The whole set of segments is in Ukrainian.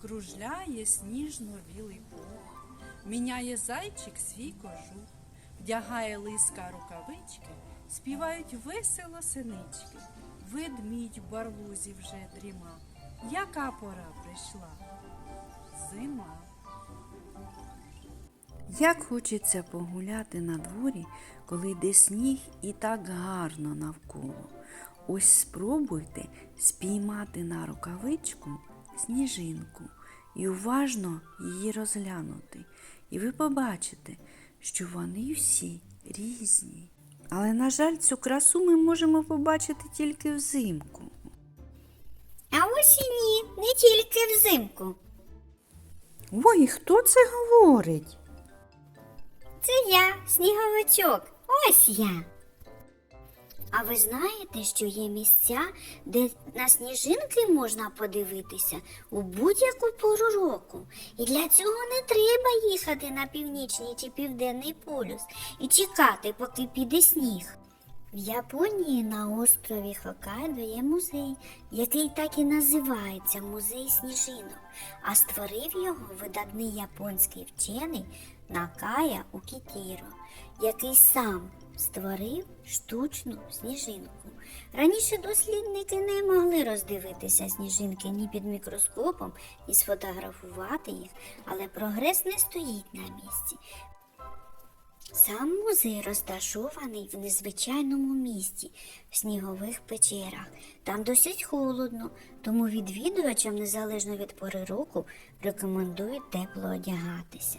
кружляє сніжно-білий пух, міняє зайчик свій кожух, вдягає лиска рукавички, співають весело синички. Ведмідь в барлузі вже дріма. Яка пора прийшла? Зима. Як хочеться погуляти на дворі, коли йде сніг і так гарно навколо. Ось спробуйте спіймати на рукавичку сніжинку і уважно її розглянути. І ви побачите, що вони всі різні. Але, на жаль, цю красу ми можемо побачити тільки взимку. А ось і ні, не тільки взимку. Ой, хто це говорить? Це я, сніговичок. Ось я. А ви знаєте, що є місця, де на сніжинки можна подивитися у будь-яку пору року. І для цього не треба їхати на північний чи південний полюс і чекати, поки піде сніг. В Японії на острові Хоккайдо є музей, який так і називається Музей сніжинок, а створив його видатний японський вчений Накая Укітіро, який сам створив штучну сніжинку. Раніше дослідники не могли роздивитися сніжинки ні під мікроскопом, ні сфотографувати їх, але прогрес не стоїть на місці. Сам музей розташований в незвичайному місті, в снігових печерах. Там досить холодно, тому відвідувачам, незалежно від пори року, рекомендують тепло одягатися.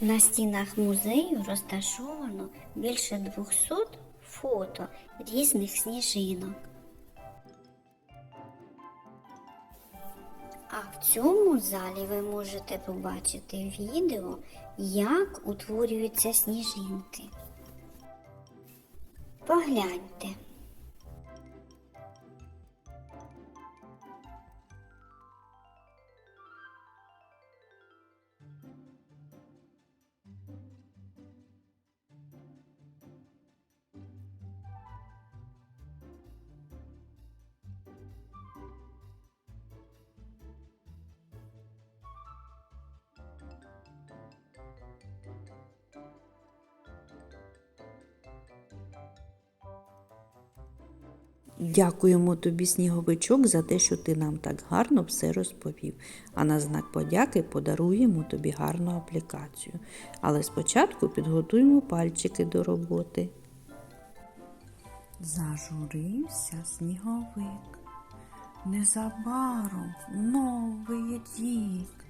На стінах музею розташовано більше 200 фото різних сніжинок. А в цьому залі ви можете побачити відео, як утворюються сніжинки. Погляньте. Дякуємо тобі, сніговичок, за те, що ти нам так гарно все розповів. А на знак подяки подаруємо тобі гарну аплікацію. Але спочатку підготуємо пальчики до роботи. Зажурився сніговик. Незабаром новий рік.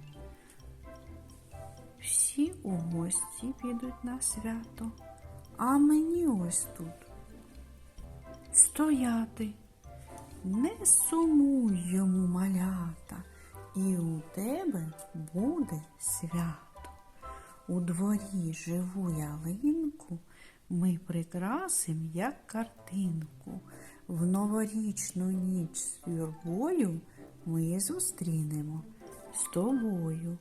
Всі у гості підуть на свято, а мені ось тут стояти. Не сумуй йому малята, і у тебе буде свято. У дворі живу ялинку ми прикрасим, як картинку. В новорічну ніч з юрбою ми зустрінемо з тобою.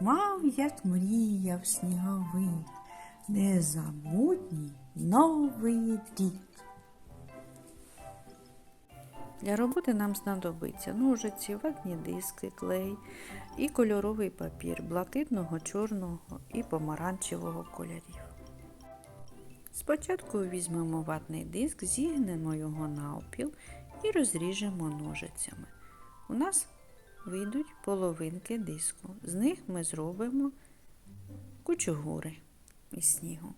Мав, як мріяв сніговик, незабутній новий рік. Для роботи нам знадобиться ножиці, ватні диски, клей і кольоровий папір блакитного, чорного і помаранчевого кольорів. Спочатку візьмемо ватний диск, зігнемо його навпіл і розріжемо ножицями. У нас вийдуть половинки диску. З них ми зробимо кучугури із снігу.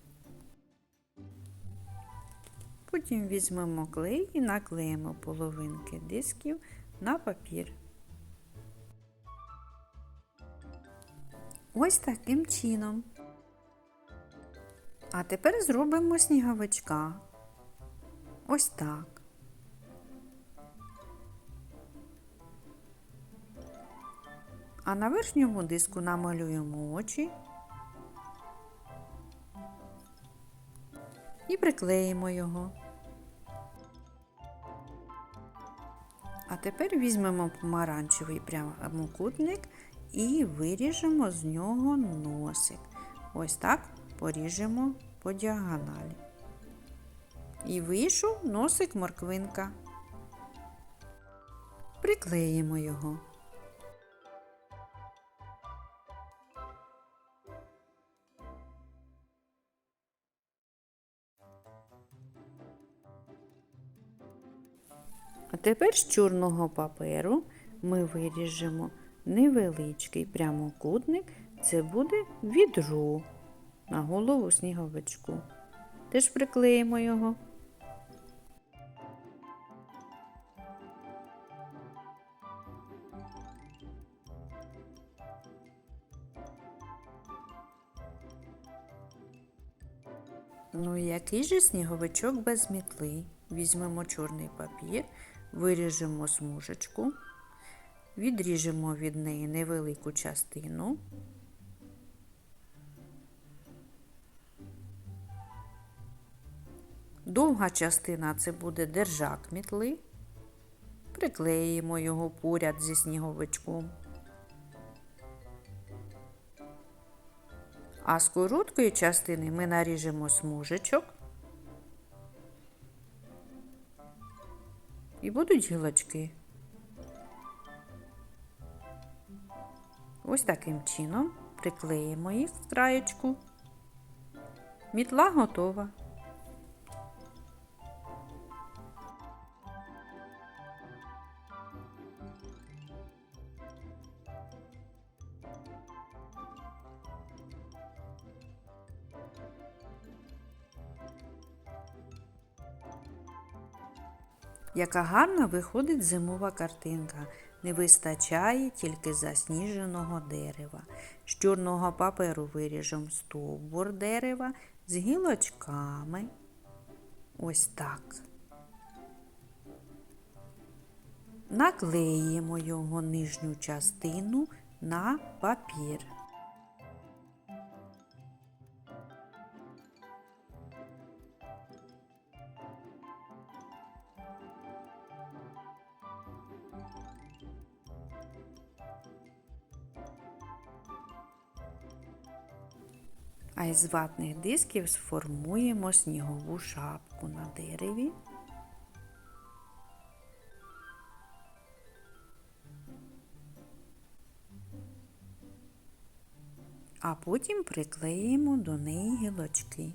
Потім візьмемо клей і наклеїмо половинки дисків на папір. Ось таким чином. А тепер зробимо сніговичка. Ось так. А на верхньому диску намалюємо очі і приклеїмо його. Тепер візьмемо помаранчевий прямокутник і виріжемо з нього носик. Ось так поріжемо по діагоналі. І вийшов носик морквинка. Приклеїмо його. А тепер з чорного паперу ми виріжемо невеличкий прямокутник. Це буде відро на голову сніговичку. Теж приклеїмо його. Ну, який же сніговичок без мітли? Візьмемо чорний папір, виріжемо смужечку, відріжемо від неї невелику частину. Довга частина це буде держак мітли. Приклеїмо його поряд зі сніговичком. А з короткої частини ми наріжемо смужечок. І будуть гілочки. Ось таким чином приклеїмо їх в траєчку. Мітла готова. Яка гарна виходить зимова картинка. Не вистачає тільки засніженого дерева. З чорного паперу виріжемо стовбур дерева з гілочками. Ось так. Наклеїмо його нижню частину на папір. А із ватних дисків сформуємо снігову шапку на дереві. А потім приклеїмо до неї гілочки.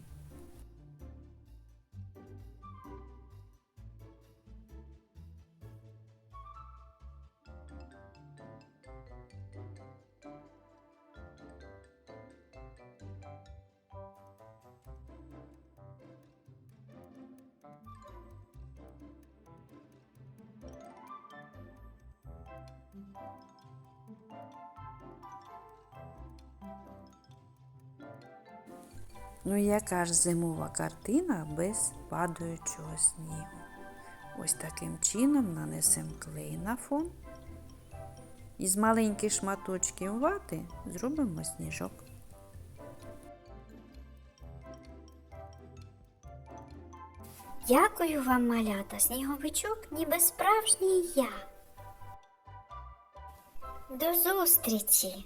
Ну яка ж зимова картина без падаючого снігу? Ось таким чином нанесемо клей на фон. Із маленьких шматочків вати зробимо сніжок. Дякую вам, малята, сніговичок, ніби справжній я. До зустрічі!